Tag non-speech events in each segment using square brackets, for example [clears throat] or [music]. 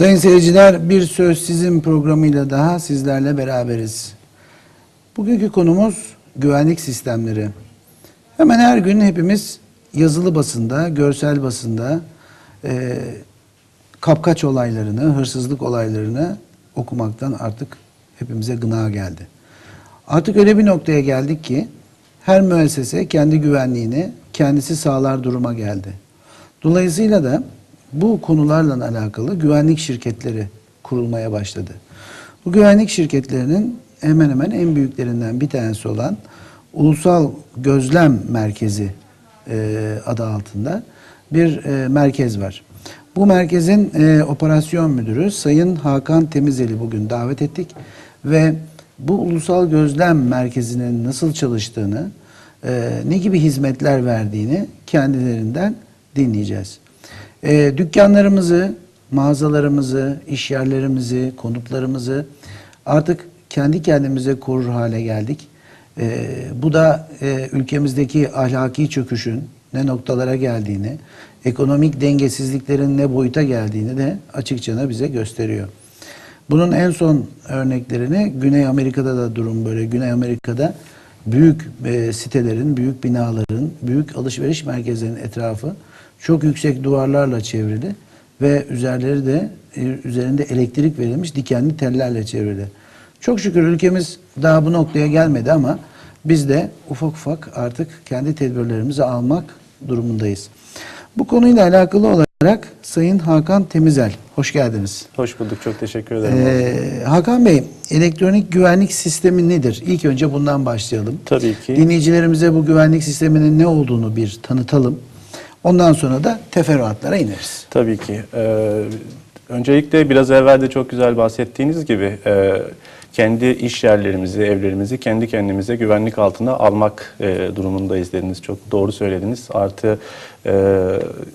Sayın seyirciler bir söz sizin programıyla daha sizlerle beraberiz. Bugünkü konumuz güvenlik sistemleri. Hemen her gün hepimiz yazılı basında, görsel basında e, kapkaç olaylarını, hırsızlık olaylarını okumaktan artık hepimize gına geldi. Artık öyle bir noktaya geldik ki her müessese kendi güvenliğini kendisi sağlar duruma geldi. Dolayısıyla da bu konularla alakalı güvenlik şirketleri kurulmaya başladı. Bu güvenlik şirketlerinin hemen hemen en büyüklerinden bir tanesi olan Ulusal Gözlem Merkezi e, adı altında bir e, merkez var. Bu merkezin e, operasyon müdürü Sayın Hakan Temizeli bugün davet ettik ve bu Ulusal Gözlem Merkezi'nin nasıl çalıştığını, e, ne gibi hizmetler verdiğini kendilerinden dinleyeceğiz. E, dükkanlarımızı, mağazalarımızı, iş yerlerimizi, konutlarımızı artık kendi kendimize korur hale geldik. E, bu da e, ülkemizdeki ahlaki çöküşün ne noktalara geldiğini, ekonomik dengesizliklerin ne boyuta geldiğini de açıkça bize gösteriyor. Bunun en son örneklerini Güney Amerika'da da durum böyle. Güney Amerika'da büyük e, sitelerin, büyük binaların, büyük alışveriş merkezlerinin etrafı çok yüksek duvarlarla çevrili ve üzerleri de e, üzerinde elektrik verilmiş dikenli tellerle çevrili. Çok şükür ülkemiz daha bu noktaya gelmedi ama biz de ufak ufak artık kendi tedbirlerimizi almak durumundayız. Bu konuyla alakalı olarak Sayın Hakan Temizel, hoş geldiniz. Hoş bulduk. Çok teşekkür ederim. Ee, Hakan Bey, elektronik güvenlik sistemi nedir? İlk önce bundan başlayalım. Tabii ki. Dinleyicilerimize bu güvenlik sisteminin ne olduğunu bir tanıtalım. Ondan sonra da teferruatlara ineriz. Tabii ki. Ee, öncelikle biraz evvel de çok güzel bahsettiğiniz gibi e, kendi iş yerlerimizi, evlerimizi kendi kendimize güvenlik altına almak e, durumundayız dediniz. Çok doğru söylediniz. Artı e,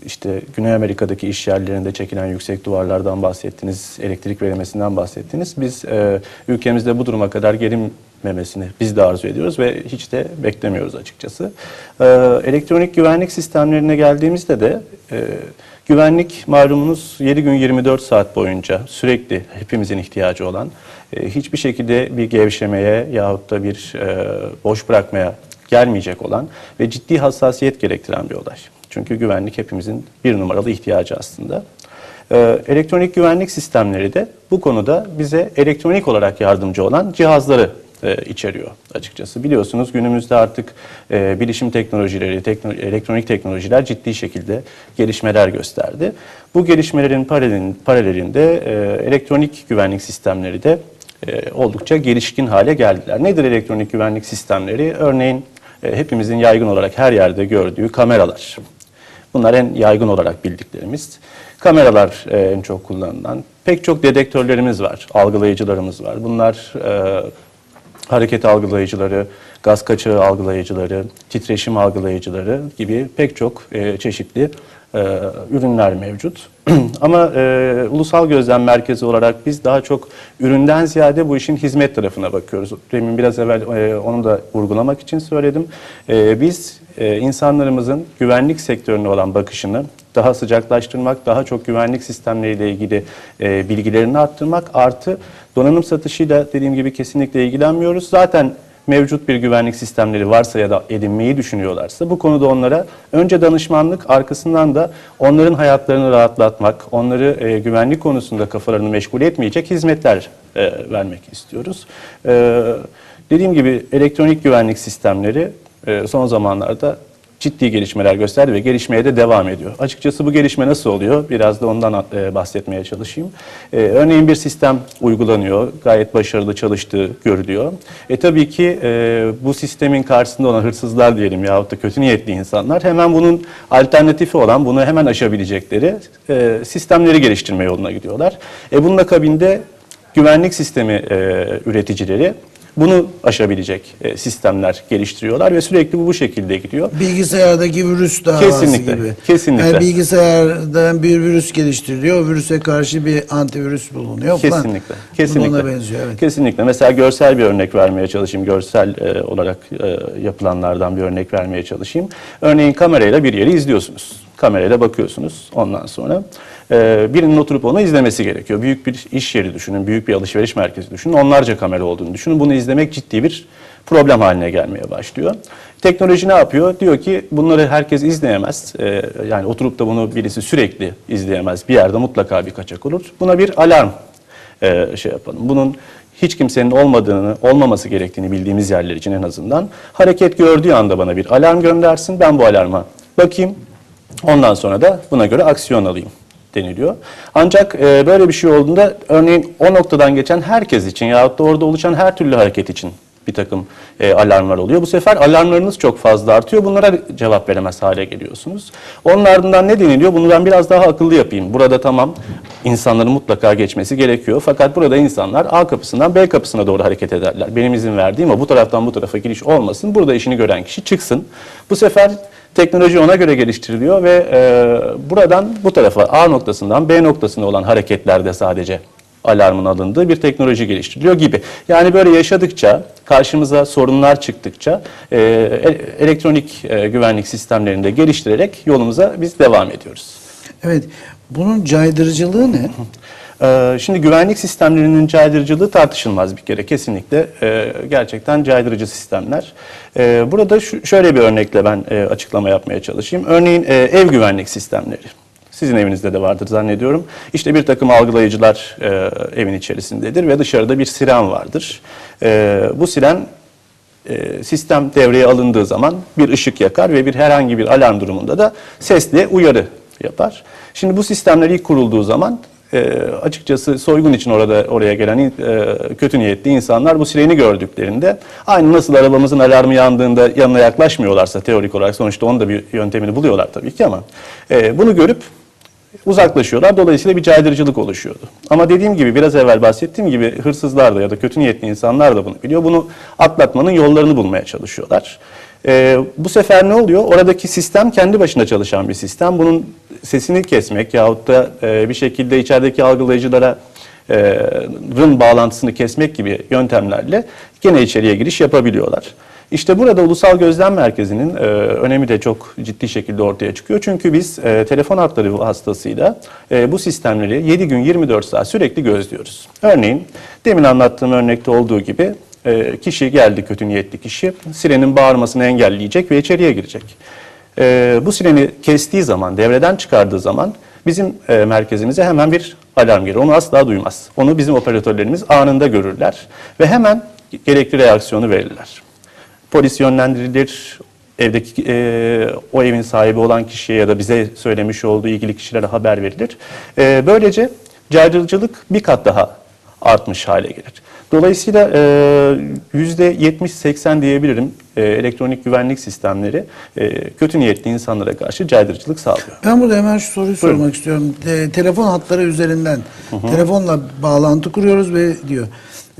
işte Güney Amerika'daki iş yerlerinde çekilen yüksek duvarlardan bahsettiniz, elektrik verilmesinden bahsettiniz. Biz e, ülkemizde bu duruma kadar gelinmemesini biz de arzu ediyoruz ve hiç de beklemiyoruz açıkçası. E, elektronik güvenlik sistemlerine geldiğimizde de e, güvenlik malumunuz 7 gün 24 saat boyunca sürekli hepimizin ihtiyacı olan e, hiçbir şekilde bir gevşemeye yahut da bir e, boş bırakmaya gelmeyecek olan ve ciddi hassasiyet gerektiren bir olay. Çünkü güvenlik hepimizin bir numaralı ihtiyacı aslında. Ee, elektronik güvenlik sistemleri de bu konuda bize elektronik olarak yardımcı olan cihazları e, içeriyor açıkçası. Biliyorsunuz günümüzde artık e, bilişim teknolojileri, tekno- elektronik teknolojiler ciddi şekilde gelişmeler gösterdi. Bu gelişmelerin paralelin- paralelinde e, elektronik güvenlik sistemleri de e, oldukça gelişkin hale geldiler. Nedir elektronik güvenlik sistemleri? Örneğin e, hepimizin yaygın olarak her yerde gördüğü kameralar. Bunlar en yaygın olarak bildiklerimiz. Kameralar e, en çok kullanılan. Pek çok dedektörlerimiz var, algılayıcılarımız var. Bunlar e, hareket algılayıcıları, gaz kaçağı algılayıcıları, titreşim algılayıcıları gibi pek çok e, çeşitli e, ürünler mevcut. [clears throat] Ama e, ulusal gözlem merkezi olarak biz daha çok üründen ziyade bu işin hizmet tarafına bakıyoruz. Demin biraz evvel e, onu da vurgulamak için söyledim. E, biz e, insanlarımızın güvenlik sektörüne olan bakışını daha sıcaklaştırmak, daha çok güvenlik sistemleriyle ilgili e, bilgilerini arttırmak artı donanım satışıyla dediğim gibi kesinlikle ilgilenmiyoruz. Zaten mevcut bir güvenlik sistemleri varsa ya da edinmeyi düşünüyorlarsa bu konuda onlara önce danışmanlık arkasından da onların hayatlarını rahatlatmak, onları e, güvenlik konusunda kafalarını meşgul etmeyecek hizmetler e, vermek istiyoruz. E, dediğim gibi elektronik güvenlik sistemleri e, son zamanlarda ciddi gelişmeler gösterdi ve gelişmeye de devam ediyor. Açıkçası bu gelişme nasıl oluyor? Biraz da ondan e, bahsetmeye çalışayım. E, örneğin bir sistem uygulanıyor, gayet başarılı çalıştığı görülüyor. E tabii ki e, bu sistemin karşısında olan hırsızlar diyelim yahut da kötü niyetli insanlar hemen bunun alternatifi olan, bunu hemen aşabilecekleri sistemleri geliştirme yoluna gidiyorlar. E bunun akabinde güvenlik sistemi e, üreticileri bunu aşabilecek e, sistemler geliştiriyorlar ve sürekli bu bu şekilde gidiyor. Bilgisayardaki virüs davası Kesinlikle, gibi. kesinlikle. Yani bilgisayardan bir virüs geliştiriliyor. Virüse karşı bir antivirüs bulunuyor. falan. Kesinlikle. Da Kesinlikle. Ona benziyor. Evet. Kesinlikle. Mesela görsel bir örnek vermeye çalışayım. Görsel e, olarak e, yapılanlardan bir örnek vermeye çalışayım. Örneğin kamerayla bir yeri izliyorsunuz. Kamerayla bakıyorsunuz. Ondan sonra e, birinin oturup onu izlemesi gerekiyor. Büyük bir iş yeri düşünün, büyük bir alışveriş merkezi düşünün, onlarca kamera olduğunu düşünün. Bunu izlemek ciddi bir problem haline gelmeye başlıyor. Teknoloji ne yapıyor? Diyor ki bunları herkes izleyemez. Ee, yani oturup da bunu birisi sürekli izleyemez. Bir yerde mutlaka bir kaçak olur. Buna bir alarm e, şey yapalım. Bunun hiç kimsenin olmadığını, olmaması gerektiğini bildiğimiz yerler için en azından hareket gördüğü anda bana bir alarm göndersin. Ben bu alarma bakayım. Ondan sonra da buna göre aksiyon alayım deniliyor. Ancak e, böyle bir şey olduğunda örneğin o noktadan geçen herkes için yahut da orada oluşan her türlü hareket için bir takım e, alarmlar oluyor. Bu sefer alarmlarınız çok fazla artıyor. Bunlara cevap veremez hale geliyorsunuz. Onun ardından ne deniliyor? Bunu ben biraz daha akıllı yapayım. Burada tamam insanların mutlaka geçmesi gerekiyor. Fakat burada insanlar A kapısından B kapısına doğru hareket ederler. Benim izin verdiğim o bu taraftan bu tarafa giriş olmasın. Burada işini gören kişi çıksın. Bu sefer teknoloji ona göre geliştiriliyor ve e, buradan bu tarafa A noktasından B noktasına olan hareketlerde sadece alarmın alındığı bir teknoloji geliştiriliyor gibi. Yani böyle yaşadıkça, karşımıza sorunlar çıktıkça e, e- elektronik e, güvenlik sistemlerini de geliştirerek yolumuza biz devam ediyoruz. Evet. Bunun caydırıcılığı ne? [laughs] Ee, Şimdi güvenlik sistemlerinin caydırıcılığı tartışılmaz bir kere kesinlikle Ee, gerçekten caydırıcı sistemler. Ee, Burada şöyle bir örnekle ben e, açıklama yapmaya çalışayım. Örneğin e, ev güvenlik sistemleri. Sizin evinizde de vardır zannediyorum. İşte bir takım algılayıcılar e, evin içerisindedir ve dışarıda bir siren vardır. Bu siren sistem devreye alındığı zaman bir ışık yakar ve bir herhangi bir alarm durumunda da sesli uyarı yapar. Şimdi bu sistemler ilk kurulduğu zaman e, açıkçası soygun için orada oraya gelen e, kötü niyetli insanlar bu sireni gördüklerinde aynı nasıl arabamızın alarmı yandığında yanına yaklaşmıyorlarsa teorik olarak sonuçta onun da bir yöntemini buluyorlar tabii ki ama e, bunu görüp uzaklaşıyorlar. Dolayısıyla bir caydırıcılık oluşuyordu. Ama dediğim gibi biraz evvel bahsettiğim gibi hırsızlar da ya da kötü niyetli insanlar da bunu biliyor. Bunu atlatmanın yollarını bulmaya çalışıyorlar. Ee, bu sefer ne oluyor? Oradaki sistem kendi başına çalışan bir sistem. Bunun sesini kesmek yahut da e, bir şekilde içerideki algılayıcılara e, rın bağlantısını kesmek gibi yöntemlerle gene içeriye giriş yapabiliyorlar. İşte burada Ulusal Gözlem Merkezi'nin e, önemi de çok ciddi şekilde ortaya çıkıyor. Çünkü biz e, telefon hatları vasıtasıyla e, bu sistemleri 7 gün 24 saat sürekli gözlüyoruz. Örneğin demin anlattığım örnekte olduğu gibi e, kişi geldi kötü niyetli kişi sirenin bağırmasını engelleyecek ve içeriye girecek. E, bu sireni kestiği zaman, devreden çıkardığı zaman bizim e, merkezimize hemen bir alarm gelir. Onu asla duymaz. Onu bizim operatörlerimiz anında görürler ve hemen gerekli reaksiyonu verirler. Polis yönlendirilir, evdeki e, o evin sahibi olan kişiye ya da bize söylemiş olduğu ilgili kişilere haber verilir. E, böylece caydırıcılık bir kat daha artmış hale gelir. Dolayısıyla e, yüzde 70-80 diyebilirim e, elektronik güvenlik sistemleri e, kötü niyetli insanlara karşı caydırıcılık sağlıyor. Ben burada hemen şu soruyu sormak istiyorum. E, telefon hatları üzerinden telefonla bağlantı kuruyoruz ve diyor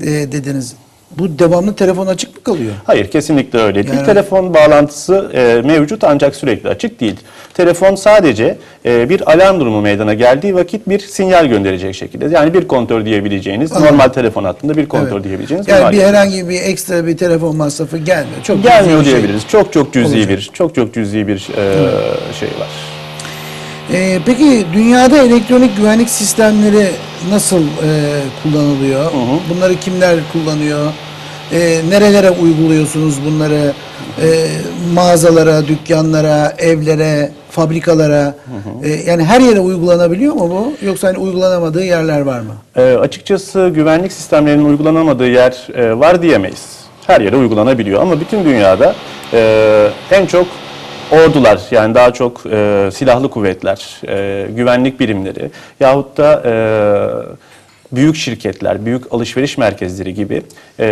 e, dediniz. Bu devamlı telefon açık mı kalıyor? Hayır kesinlikle öyle değil. Yani- Telefon bağlantısı e, mevcut ancak sürekli açık değil. Telefon sadece e, bir alarm durumu meydana geldiği vakit bir sinyal gönderecek şekilde. Yani bir kontör diyebileceğiniz, normal telefon hattında bir kontör Evet. diyebileceğiniz Yani bir alet. herhangi bir ekstra bir telefon masrafı gelmiyor. Çok Gelmiyor şey. diyebiliriz. Çok çok cüzi olacak. bir, çok çok cüzi bir e, şey var. Ee, peki dünyada elektronik güvenlik sistemleri nasıl e, kullanılıyor? Bunları kimler kullanıyor? Ee, nerelere uyguluyorsunuz bunları? Ee, mağazalara, dükkanlara, evlere, fabrikalara. Ee, yani her yere uygulanabiliyor mu bu? Yoksa hani uygulanamadığı yerler var mı? E, açıkçası güvenlik sistemlerinin uygulanamadığı yer e, var diyemeyiz. Her yere uygulanabiliyor ama bütün dünyada e, en çok ordular yani daha çok e, silahlı kuvvetler, e, güvenlik birimleri yahut da e, büyük şirketler, büyük alışveriş merkezleri gibi e,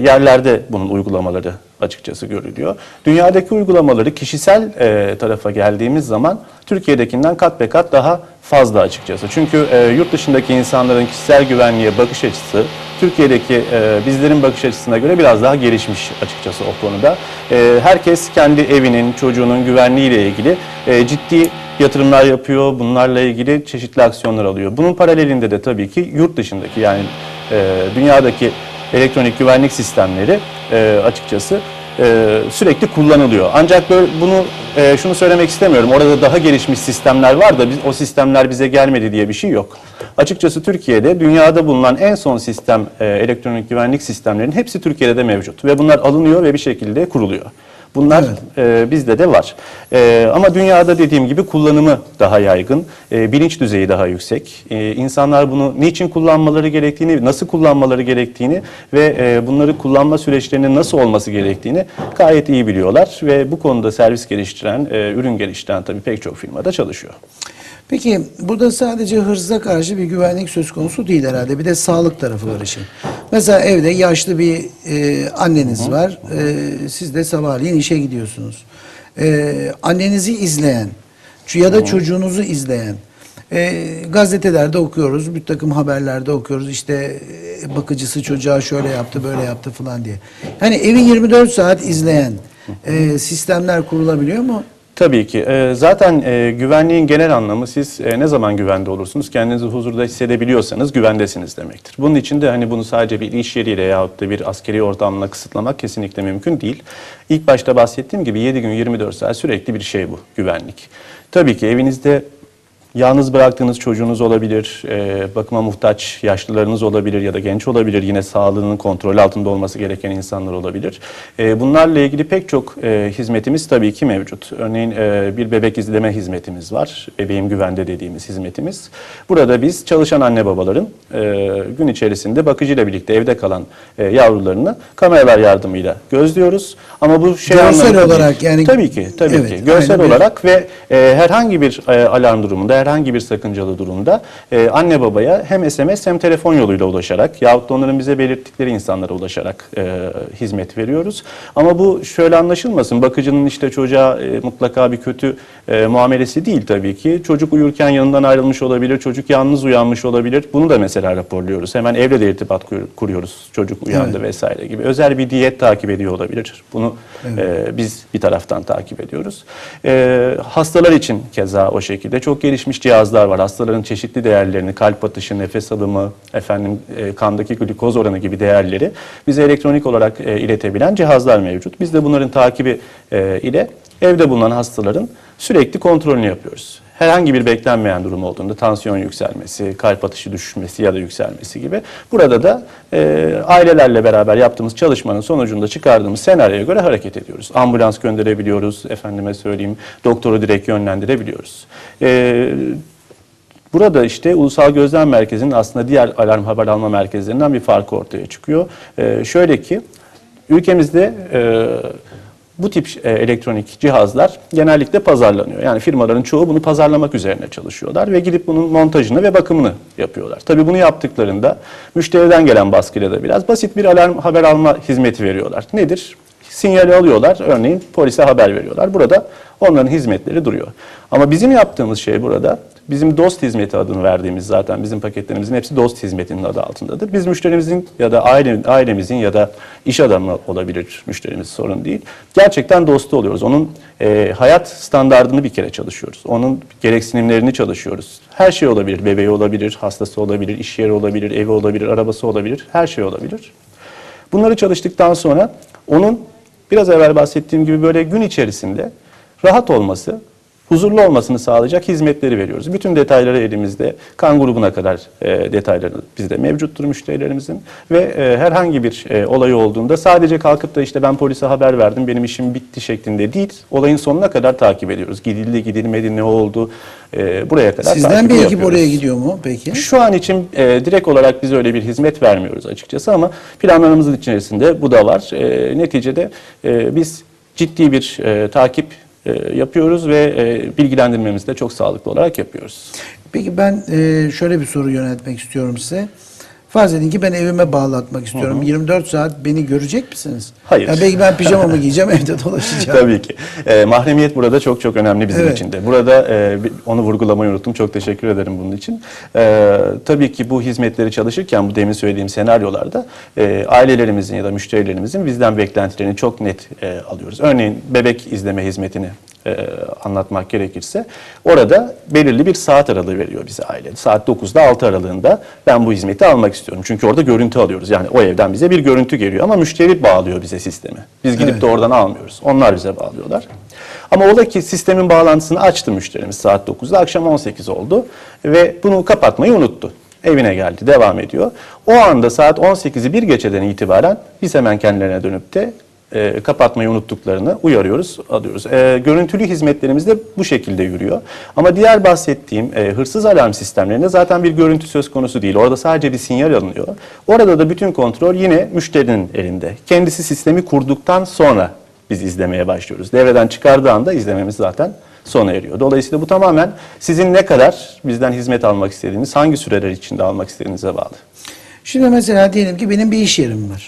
yerlerde bunun uygulamaları açıkçası görülüyor. Dünyadaki uygulamaları kişisel e, tarafa geldiğimiz zaman Türkiye'dekinden kat be kat daha fazla açıkçası. Çünkü e, yurt dışındaki insanların kişisel güvenliğe bakış açısı Türkiye'deki e, bizlerin bakış açısına göre biraz daha gelişmiş açıkçası o konuda. E, herkes kendi evinin, çocuğunun güvenliğiyle ilgili e, ciddi yatırımlar yapıyor. Bunlarla ilgili çeşitli aksiyonlar alıyor. Bunun paralelinde de tabii ki yurt dışındaki yani e, dünyadaki elektronik güvenlik sistemleri e, açıkçası e, sürekli kullanılıyor. Ancak bunu e, şunu söylemek istemiyorum. Orada daha gelişmiş sistemler var da biz o sistemler bize gelmedi diye bir şey yok. Açıkçası Türkiye'de dünyada bulunan en son sistem e, elektronik güvenlik sistemlerinin hepsi Türkiye'de de mevcut ve bunlar alınıyor ve bir şekilde kuruluyor. Bunlar e, bizde de var. E, ama dünyada dediğim gibi kullanımı daha yaygın, e, bilinç düzeyi daha yüksek. E, insanlar bunu niçin kullanmaları gerektiğini, nasıl kullanmaları gerektiğini ve e, bunları kullanma süreçlerinin nasıl olması gerektiğini gayet iyi biliyorlar. Ve bu konuda servis geliştiren, e, ürün geliştiren tabii pek çok firmada çalışıyor. Peki burada sadece hırsa karşı bir güvenlik söz konusu değil herhalde. Bir de sağlık tarafı var işin. Mesela evde yaşlı bir e, anneniz var. E, siz de sabahleyin işe gidiyorsunuz. E, annenizi izleyen ya da çocuğunuzu izleyen e, gazetelerde okuyoruz, bir takım haberlerde okuyoruz. İşte e, bakıcısı çocuğa şöyle yaptı, böyle yaptı falan diye. Yani evi 24 saat izleyen e, sistemler kurulabiliyor mu? Tabii ki. Ee, zaten e, güvenliğin genel anlamı siz e, ne zaman güvende olursunuz? Kendinizi huzurda hissedebiliyorsanız güvendesiniz demektir. Bunun için de hani bunu sadece bir iş yeriyle yahut da bir askeri ortamla kısıtlamak kesinlikle mümkün değil. İlk başta bahsettiğim gibi 7 gün 24 saat sürekli bir şey bu güvenlik. Tabii ki evinizde Yalnız bıraktığınız çocuğunuz olabilir, e, bakıma muhtaç yaşlılarınız olabilir ya da genç olabilir. Yine sağlığının kontrol altında olması gereken insanlar olabilir. E, bunlarla ilgili pek çok e, hizmetimiz tabii ki mevcut. Örneğin e, bir bebek izleme hizmetimiz var. Bebeğim güvende dediğimiz hizmetimiz. Burada biz çalışan anne babaların e, gün içerisinde bakıcıyla birlikte evde kalan e, yavrularını kameralar yardımıyla gözlüyoruz. Ama bu şey Görsel anlamında değil. olarak yani- Tabii ki, tabii Evet, ki. Görsel aynen bir- olarak ve e, herhangi bir e, alarm durumunda, herhangi bir sakıncalı durumda e, anne babaya hem SMS hem telefon yoluyla ulaşarak yahut da onların bize belirttikleri insanlara ulaşarak e, hizmet veriyoruz. Ama bu şöyle anlaşılmasın, bakıcının işte çocuğa e, mutlaka bir kötü e, muamelesi değil tabii ki. Çocuk uyurken yanından ayrılmış olabilir, çocuk yalnız uyanmış olabilir. Bunu da mesela raporluyoruz. Hemen evle de irtibat kur- kuruyoruz. Çocuk uyandı vesaire gibi. Özel bir diyet takip ediyor olabilir. Bunu e, biz bir taraftan takip ediyoruz. E, hastalar için keza o şekilde çok gelişmiş cihazlar var. Hastaların çeşitli değerlerini, kalp atışı, nefes alımı, efendim e, kandaki glikoz oranı gibi değerleri bize elektronik olarak e, iletebilen cihazlar mevcut. Biz de bunların takibi e, ile evde bulunan hastaların sürekli kontrolünü yapıyoruz. Herhangi bir beklenmeyen durum olduğunda tansiyon yükselmesi, kalp atışı düşmesi ya da yükselmesi gibi. Burada da e, ailelerle beraber yaptığımız çalışmanın sonucunda çıkardığımız senaryoya göre hareket ediyoruz. Ambulans gönderebiliyoruz, efendime söyleyeyim, doktoru direkt yönlendirebiliyoruz. E, Burada işte Ulusal Gözlem Merkezi'nin aslında diğer alarm haber alma merkezlerinden bir farkı ortaya çıkıyor. Ee, şöyle ki ülkemizde e, bu tip e, elektronik cihazlar genellikle pazarlanıyor. Yani firmaların çoğu bunu pazarlamak üzerine çalışıyorlar ve gidip bunun montajını ve bakımını yapıyorlar. Tabii bunu yaptıklarında müşteriden gelen baskıyla da biraz basit bir alarm haber alma hizmeti veriyorlar. Nedir? Sinyali alıyorlar, örneğin polise haber veriyorlar. Burada onların hizmetleri duruyor. Ama bizim yaptığımız şey burada, bizim dost hizmeti adını verdiğimiz zaten bizim paketlerimizin hepsi dost hizmetinin adı altındadır. Biz müşterimizin ya da aile, ailemizin ya da iş adamı olabilir müşterimiz sorun değil. Gerçekten dostu oluyoruz. Onun e, hayat standartını bir kere çalışıyoruz. Onun gereksinimlerini çalışıyoruz. Her şey olabilir. Bebeği olabilir, hastası olabilir, iş yeri olabilir, evi olabilir, arabası olabilir. Her şey olabilir. Bunları çalıştıktan sonra onun biraz evvel bahsettiğim gibi böyle gün içerisinde rahat olması, huzurlu olmasını sağlayacak hizmetleri veriyoruz. Bütün detayları elimizde, kan grubuna kadar e, detayları bizde mevcuttur müşterilerimizin ve e, herhangi bir e, olayı olduğunda sadece kalkıp da işte ben polise haber verdim, benim işim bitti şeklinde değil, olayın sonuna kadar takip ediyoruz. Gidildi, gidilmedi, ne oldu, e, buraya kadar Sizden bir ekip oraya gidiyor mu peki? Şu an için e, direkt olarak biz öyle bir hizmet vermiyoruz açıkçası ama planlarımızın içerisinde bu da var. E, neticede e, biz ciddi bir e, takip e, yapıyoruz ve e, bilgilendirmemizi de çok sağlıklı olarak yapıyoruz. Peki ben e, şöyle bir soru yöneltmek istiyorum size. Farz edin ki ben evime bağlatmak istiyorum. 24 saat beni görecek misiniz? Hayır. Ya belki ben pijamamı [laughs] giyeceğim evde dolaşacağım. Tabii ki. E, mahremiyet burada çok çok önemli bizim Evet. için de. Burada e, onu vurgulamayı unuttum. Çok teşekkür ederim bunun için. E, tabii ki bu hizmetleri çalışırken bu demin söylediğim senaryolarda e, ailelerimizin ya da müşterilerimizin bizden beklentilerini çok net e, alıyoruz. Örneğin bebek izleme hizmetini e, anlatmak gerekirse orada belirli bir saat aralığı veriyor bize aile. Saat 9'da 6 aralığında ben bu hizmeti almak istiyorum. İstiyorum. Çünkü orada görüntü alıyoruz. Yani o evden bize bir görüntü geliyor ama müşteri bağlıyor bize sistemi. Biz gidip Evet. de oradan almıyoruz. Onlar bize bağlıyorlar. Ama ola ki sistemin bağlantısını açtı müşterimiz saat 9'da akşam 18 oldu ve bunu kapatmayı unuttu. Evine geldi, devam ediyor. O anda saat 18'i bir geçeden itibaren biz hemen kendilerine dönüp de e, kapatmayı unuttuklarını uyarıyoruz, alıyoruz. E, görüntülü hizmetlerimiz de bu şekilde yürüyor. Ama diğer bahsettiğim e, hırsız alarm sistemlerinde zaten bir görüntü söz konusu değil. Orada sadece bir sinyal alınıyor. Orada da bütün kontrol yine müşterinin elinde. Kendisi sistemi kurduktan sonra biz izlemeye başlıyoruz. Devreden çıkardığı anda izlememiz zaten sona eriyor. Dolayısıyla bu tamamen sizin ne kadar bizden hizmet almak istediğiniz, hangi süreler içinde almak istediğinize bağlı. Şimdi mesela diyelim ki benim bir iş yerim var.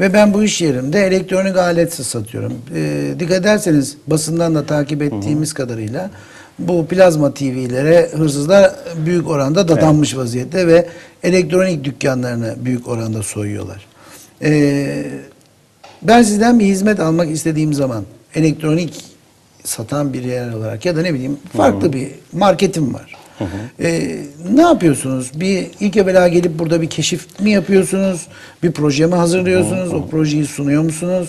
Ve ben bu iş yerimde elektronik alet satıyorum. Ee, dikkat ederseniz basından da takip ettiğimiz kadarıyla bu plazma TV'lere hırsızlar büyük oranda dadanmış vaziyette ve elektronik dükkanlarını büyük oranda soyuyorlar. Ee, ben sizden bir hizmet almak istediğim zaman elektronik satan bir yer olarak ya da ne bileyim farklı bir marketim var. Ee, ne yapıyorsunuz? Bir ilk evvela gelip burada bir keşif mi yapıyorsunuz? Bir proje mi hazırlıyorsunuz? O projeyi sunuyor musunuz?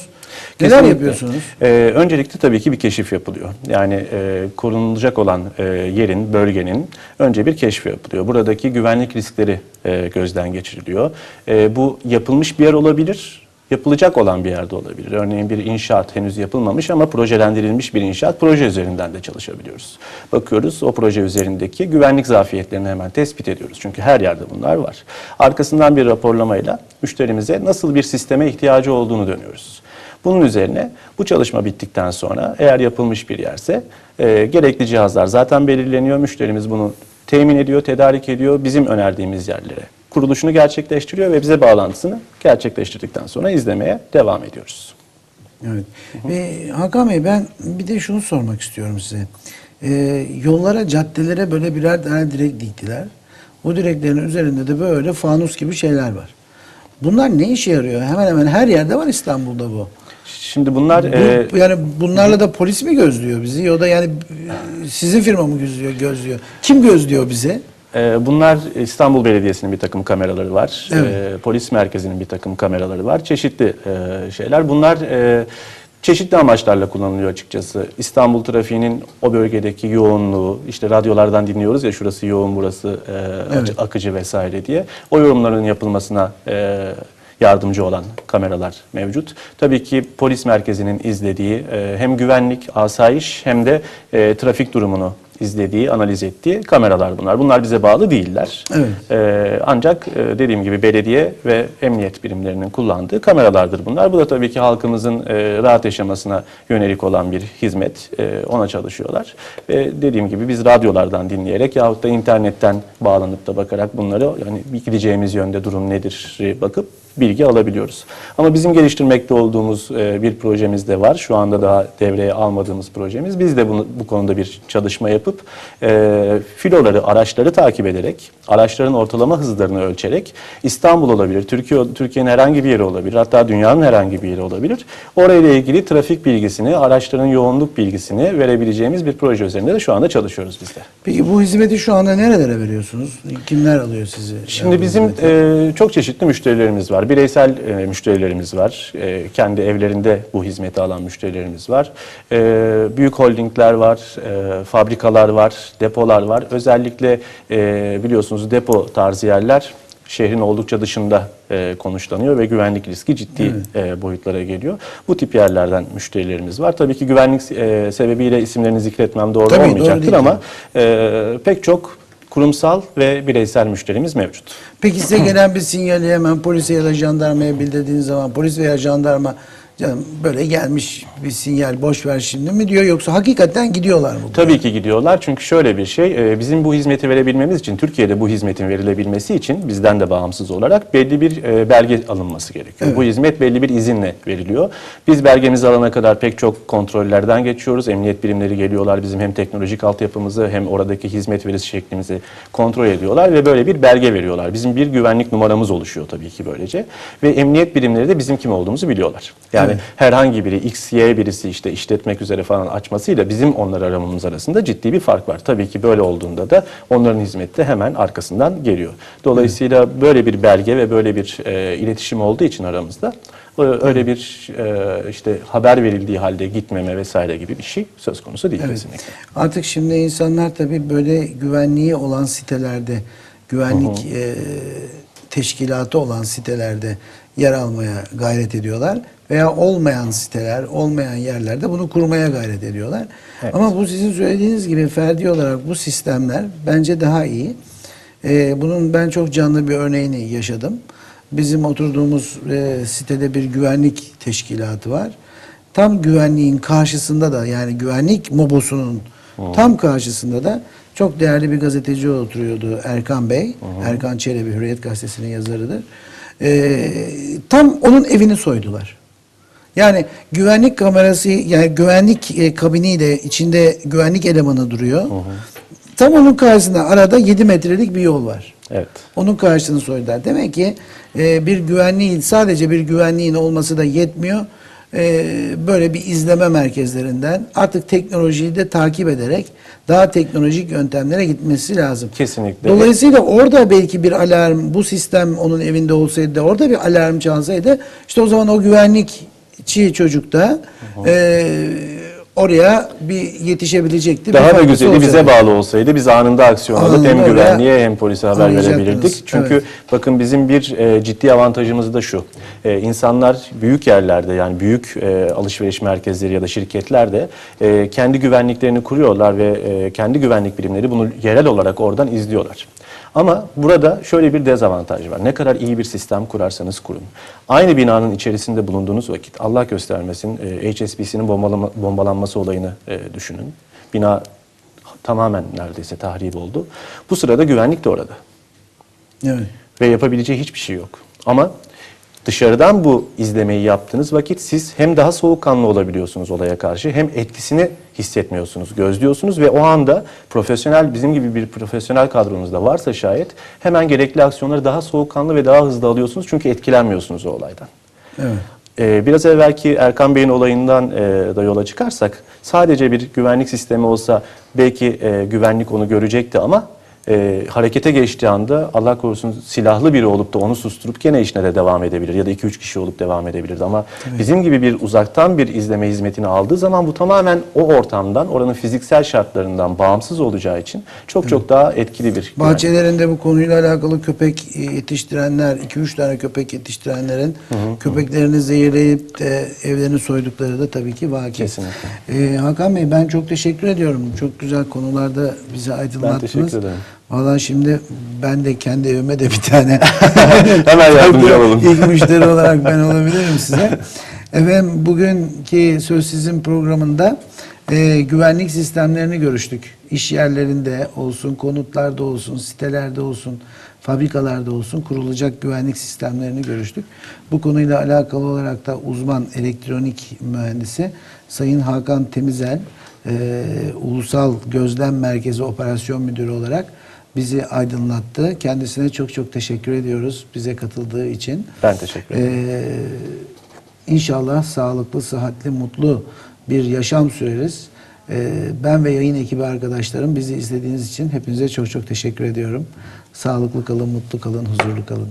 Neler Kesinlikle. yapıyorsunuz? Ee, öncelikle tabii ki bir keşif yapılıyor. Yani e, korunulacak olan e, yerin, bölgenin önce bir keşfi yapılıyor. Buradaki güvenlik riskleri e, gözden geçiriliyor. E, bu yapılmış bir yer olabilir, yapılacak olan bir yerde olabilir. Örneğin bir inşaat henüz yapılmamış ama projelendirilmiş bir inşaat proje üzerinden de çalışabiliyoruz. Bakıyoruz o proje üzerindeki güvenlik zafiyetlerini hemen tespit ediyoruz. Çünkü her yerde bunlar var. Arkasından bir raporlamayla müşterimize nasıl bir sisteme ihtiyacı olduğunu dönüyoruz. Bunun üzerine bu çalışma bittikten sonra eğer yapılmış bir yerse e, gerekli cihazlar zaten belirleniyor. Müşterimiz bunu temin ediyor, tedarik ediyor bizim önerdiğimiz yerlere. Kuruluşunu gerçekleştiriyor ve bize bağlantısını gerçekleştirdikten sonra izlemeye devam ediyoruz. Evet. Ve Hakan Bey ben bir de şunu sormak istiyorum size. Ee, yollara, caddelere böyle birer tane direk diktiler. O direklerin üzerinde de böyle fanus gibi şeyler var. Bunlar ne işe yarıyor? Hemen hemen her yerde var İstanbul'da bu. Şimdi bunlar Bu- e, yani bunlarla da polis mi gözlüyor bizi? Ya da yani e, sizin firma mı gözlüyor? gözlüyor? Kim gözlüyor bize? Ee, Bunlar İstanbul Belediyesi'nin bir takım kameraları var. Evet. Ee, Polis merkezinin bir takım kameraları var. Çeşitli e, şeyler. Bunlar e, çeşitli amaçlarla kullanılıyor açıkçası. İstanbul trafiğinin o bölgedeki yoğunluğu, işte radyolardan dinliyoruz ya şurası yoğun, burası e, acı- akıcı vesaire diye. O yorumların yapılmasına yardımcı olan kameralar mevcut. Tabii ki polis merkezinin izlediği hem güvenlik, asayiş hem de trafik durumunu izlediği, analiz ettiği kameralar bunlar. Bunlar bize bağlı değiller. Evet. Ee, ancak e, dediğim gibi belediye ve emniyet birimlerinin kullandığı kameralardır bunlar. Bu da tabii ki halkımızın e, rahat yaşamasına yönelik olan bir hizmet. E, ona çalışıyorlar. Ve dediğim gibi biz radyolardan dinleyerek yahut da internetten bağlanıp da bakarak bunları yani gideceğimiz yönde durum nedir bakıp bilgi alabiliyoruz. Ama bizim geliştirmekte olduğumuz e, bir projemiz de var. Şu anda daha devreye almadığımız projemiz. Biz de bunu, bu konuda bir çalışma yapıp e, filoları, araçları takip ederek, araçların ortalama hızlarını ölçerek İstanbul olabilir, Türkiye Türkiye'nin herhangi bir yeri olabilir, hatta dünyanın herhangi bir yeri olabilir. Orayla ilgili trafik bilgisini, araçların yoğunluk bilgisini verebileceğimiz bir proje üzerinde de şu anda çalışıyoruz biz de. Peki bu hizmeti şu anda nerelere veriyorsunuz? Kimler alıyor sizi? Şimdi bizim e, çok çeşitli müşterilerimiz var. Bireysel e, müşterilerimiz var. E, kendi evlerinde bu hizmeti alan müşterilerimiz var. E, büyük holdingler var, e, fabrikalar var, depolar var. Özellikle e, biliyorsunuz depo tarzı yerler şehrin oldukça dışında e, konuşlanıyor ve güvenlik riski ciddi e, boyutlara geliyor. Bu tip yerlerden müşterilerimiz var. Tabii ki güvenlik e, sebebiyle isimlerini zikretmem doğru Tabii, doğru olmayacaktır değil ama e, pek çok kurumsal ve bireysel müşterimiz mevcut. Peki size gelen bir sinyali hemen polise ya da jandarmaya bildirdiğiniz zaman polis veya jandarma canım böyle gelmiş bir sinyal boş ver şimdi mi diyor yoksa hakikaten gidiyorlar mı? Tabii ki gidiyorlar çünkü şöyle bir şey, e, bizim bu hizmeti verebilmemiz için, Türkiye'de bu hizmetin verilebilmesi için bizden de bağımsız olarak belli bir e, belge alınması gerekiyor. Bu hizmet belli bir izinle veriliyor. Biz belgemizi alana kadar pek çok kontrollerden geçiyoruz. Emniyet birimleri geliyorlar, bizim hem teknolojik altyapımızı hem oradaki hizmet veriş şeklimizi kontrol ediyorlar ve böyle bir belge veriyorlar. Bizim bir güvenlik numaramız oluşuyor tabii ki böylece ve emniyet birimleri de bizim kim olduğumuzu biliyorlar. Yani Yani Evet. herhangi biri X, Y birisi işte işletmek üzere falan açmasıyla bizim onları aramamız arasında ciddi bir fark var. Tabii ki böyle olduğunda da onların hizmeti de hemen arkasından geliyor. Dolayısıyla böyle bir belge ve böyle bir e, iletişim olduğu için aramızda e, öyle bir e, işte haber verildiği halde gitmeme vesaire gibi bir şey söz konusu değil Evet. kesinlikle. Artık şimdi insanlar tabii böyle güvenliği olan sitelerde, güvenlik e, teşkilatı olan sitelerde yer almaya gayret ediyorlar. Veya olmayan siteler, olmayan yerlerde bunu kurmaya gayret ediyorlar. Evet. Ama bu sizin söylediğiniz gibi ferdi olarak bu sistemler bence daha iyi. E, bunun ben çok canlı bir örneğini yaşadım. Bizim oturduğumuz e, sitede bir güvenlik teşkilatı var. Tam güvenliğin karşısında da yani güvenlik mobosunun tam karşısında da çok değerli bir gazeteci oturuyordu Erkan Bey. Erkan Çelebi Hürriyet Gazetesi'nin yazarıdır. Ee, tam onun evini soydular. Yani güvenlik kamerası yani güvenlik e, kabiniyle içinde güvenlik elemanı duruyor. Tam onun karşısında arada 7 metrelik bir yol var. Evet. Onun karşısını soydular. Demek ki e, bir güvenliğin sadece bir güvenliğin olması da yetmiyor. E, böyle bir izleme merkezlerinden artık teknolojiyi de takip ederek daha teknolojik yöntemlere gitmesi lazım. Kesinlikle. Dolayısıyla orada belki bir alarm, bu sistem onun evinde olsaydı da orada bir alarm çalsaydı işte o zaman o güvenlikçi çocuk da e, oraya bir yetişebilecekti. bir Daha da faydası güzeli bize olacaktı. bağlı olsaydı biz anında aksiyon alıp hem güvenliğe hem polise haber verebilirdik. Çünkü Evet. bakın bizim bir e, ciddi avantajımız da şu. E, insanlar büyük yerlerde yani büyük e, alışveriş merkezleri ya da şirketlerde e, kendi güvenliklerini kuruyorlar ve e, kendi güvenlik birimleri bunu yerel olarak oradan izliyorlar. Ama burada şöyle bir dezavantaj var. Ne kadar iyi bir sistem kurarsanız kurun. Aynı binanın içerisinde bulunduğunuz vakit Allah göstermesin e, HSBC'nin bombalanması olayını e, düşünün. Bina tamamen neredeyse tahrip oldu. Bu sırada güvenlik de orada Evet. ve yapabileceği hiçbir şey yok. Ama dışarıdan bu izlemeyi yaptığınız vakit siz hem daha soğukkanlı olabiliyorsunuz olaya karşı hem etkisini hissetmiyorsunuz, gözlüyorsunuz ve o anda profesyonel bizim gibi bir profesyonel kadronuzda varsa şayet hemen gerekli aksiyonları daha soğukkanlı ve daha hızlı alıyorsunuz çünkü etkilenmiyorsunuz o olaydan. Evet. Ee, biraz evvelki Erkan Bey'in olayından e, da yola çıkarsak sadece bir güvenlik sistemi olsa belki e, güvenlik onu görecekti ama e, harekete geçtiği anda Allah korusun silahlı biri olup da onu susturup gene işine de devam edebilir ya da 2-3 kişi olup devam edebilirdi ama bizim gibi bir uzaktan bir izleme hizmetini aldığı zaman bu tamamen o ortamdan oranın fiziksel şartlarından bağımsız olacağı için çok çok daha etkili bir. Bahçelerinde bu konuyla alakalı köpek e, yetiştirenler, 2-3 tane köpek yetiştirenlerin köpeklerini zehirleyip de evlerini soydukları da tabii ki vaki. Kesinlikle. Ee, Hakan Bey ben çok teşekkür ediyorum. Çok güzel konularda bizi aydınlattınız. teşekkür ederim. Valla şimdi ben de kendi evime de bir tane [laughs] Hemen yardımcı olalım. İlk müşteri olarak ben olabilirim size. Efendim bugünkü Söz Sizin programında e, güvenlik sistemlerini görüştük. İş yerlerinde olsun, konutlarda olsun, sitelerde olsun, fabrikalarda olsun kurulacak güvenlik sistemlerini görüştük. Bu konuyla alakalı olarak da uzman elektronik mühendisi Sayın Hakan Temizel, e, Ulusal Gözlem Merkezi Operasyon Müdürü olarak bizi aydınlattı. Kendisine çok çok teşekkür ediyoruz bize katıldığı için. Ben teşekkür ederim. Ee, inşallah sağlıklı, sıhhatli, mutlu bir yaşam süreriz. Ee, ben ve yayın ekibi arkadaşlarım bizi izlediğiniz için hepinize çok çok teşekkür ediyorum. Sağlıklı kalın, mutlu kalın, huzurlu kalın.